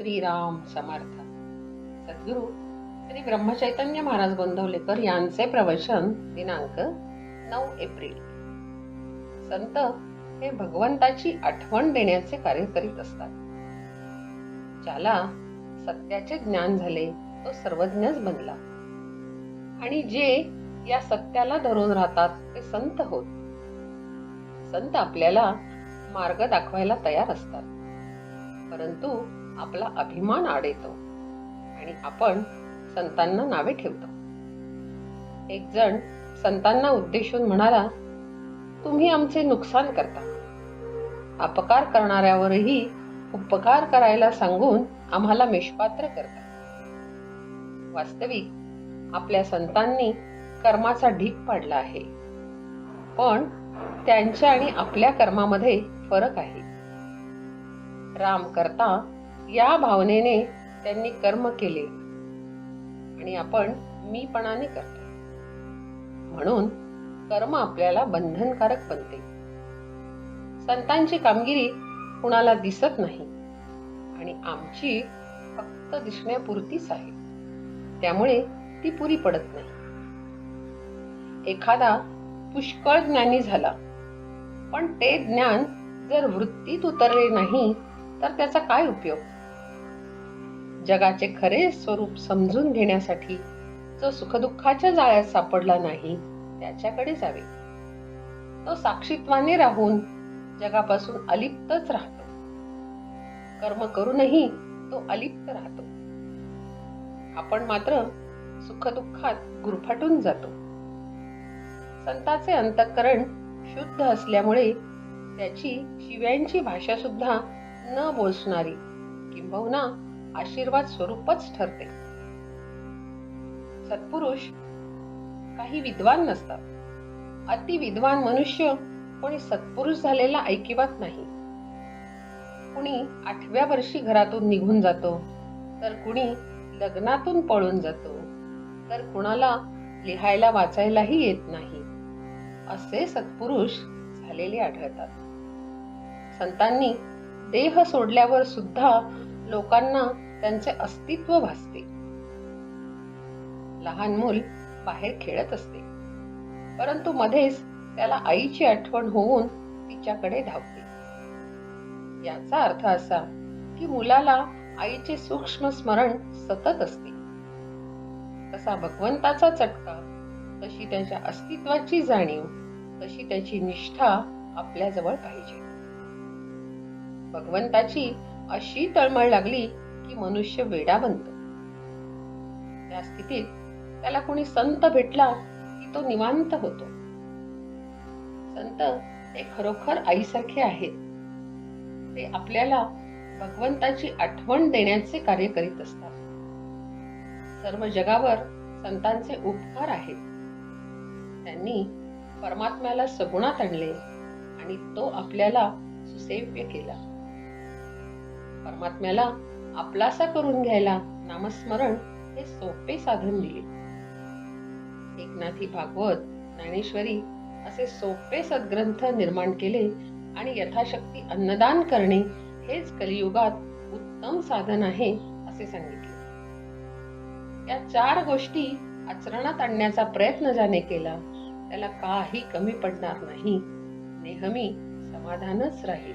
श्रीराम समर्थ। सद्गुरू श्री ब्रह्मचैतन्य महाराज गोंधवलेकर यांचे प्रवचन दिनांक नऊ एप्रिल. संत हे भगवंताची आठवण देण्याचे कार्य करीत असतात. ज्याला सत्याचे ज्ञान झाले तो सर्वज्ञच बनला. आणि जे या सत्याला धरून राहतात ते संत होत. संत आपल्याला मार्ग दाखवायला तयार असतात. परंतु आपला अभिमान आड येतो आणि आपण संतांना नावे ठेवतो. एक जण संतांना उद्देशून म्हणाला तुम्ही आमचे नुकसान करता. अपकार करणाऱ्यावरही उपकार करायला सांगून आम्हाला मेषपात्र करता. वास्तविक आपल्या संतांनी कर्माचा ढीक पाडला आहे. पण त्यांच्या आणि आपल्या कर्मामध्ये फरक आहे. राम करता या भावनेने त्यांनी कर्म केले. आणि आपण मीपणाने करतो. म्हणून कर्म आपल्याला बंधनकारक बनते. संतांची कामगिरी कुणाला दिसत नाही. आणि आमची फक्त दिसण्यापुरतीच आहे. त्यामुळे ती पुरी पडत नाही. एखादा पुष्कळ ज्ञानी झाला. पण ते ज्ञान जर वृत्तीत उतरले नाही तर त्याचा काय उपयोग? जगाचे खरे स्वरूप समजून घेण्यासाठी जो सुखदुःखाच्या जाळ्यात सापडला नाही त्याच्याकडे जावे. तो साक्षीत्वाने राहून जगापासून अलिप्तच राहतो. कर्म करूनही तो अलिप्त राहतो. आपण मात्र सुखदुःखात गुरफटून जातो. संताचे अंतःकरण शुद्ध असल्यामुळे त्याची शिव्यांची भाषा सुद्धा न बोलसणारी किंबहुना आशीर्वाद स्वरूपच ठरते. सत्पुरुष काही विद्वान नसतात. अति विद्वान मनुष्य कोणी सत्पुरुष झालेला ऐकिवात नाही. कुणी आठव्या वर्षी घरातून निघून जातो तर कुणी लग्नातून पळून जातो तर कुणाला लिहायला वाचायलाही येत नाही. असे सत्पुरुष झालेले आढळतात. संतांनी देह सोडल्यावर सुद्धा लोकांना त्यांचे अस्तित्व भासते. लहान मूल बाहेर खेळत असते. परंतु मध्येच त्याला आईची आठवण होऊन तिच्याकडे धावते. याचा अर्थ असा की मुलाला आईचे सूक्ष्म स्मरण सतत असते. तसा भगवंताचा चटका तशी त्याच्या अस्तित्वाची जाणीव तशी त्याची निष्ठा आपल्याजवळ पाहिजे. भगवंताची अशी तळमळ लागली की मनुष्य वेडा बनतो. त्या स्थितीत त्याला कोणी संत भेटला की तो निवांत होतो. संत ते खरोखर आईसारखे आहेत. ते आपल्याला भगवंताची आठवण देण्याचे कार्य करीत असतात. सर्व जगावर संतांचे उपकार आहेत. त्यांनी परमात्म्याला सगुणात आणले आणि तो आपल्याला सुसेव्य केला. परमात्म्याला आपलासा करून घ्यायला नामस्मरण हे सोपे साधन दिले. एकनाथी भागवत ज्ञानेश्वरी असे सोपे सद्ग्रंथ निर्माण केले आणि यथाशक्ती अन्नदान करणे हेच कलियुगात उत्तम साधन आहे असे सांगितले. या चार गोष्टी आचरणात आणण्याचा प्रयत्न ज्याने केला त्याला काही कमी पडणार नाही. नेहमी समाधानच राहील.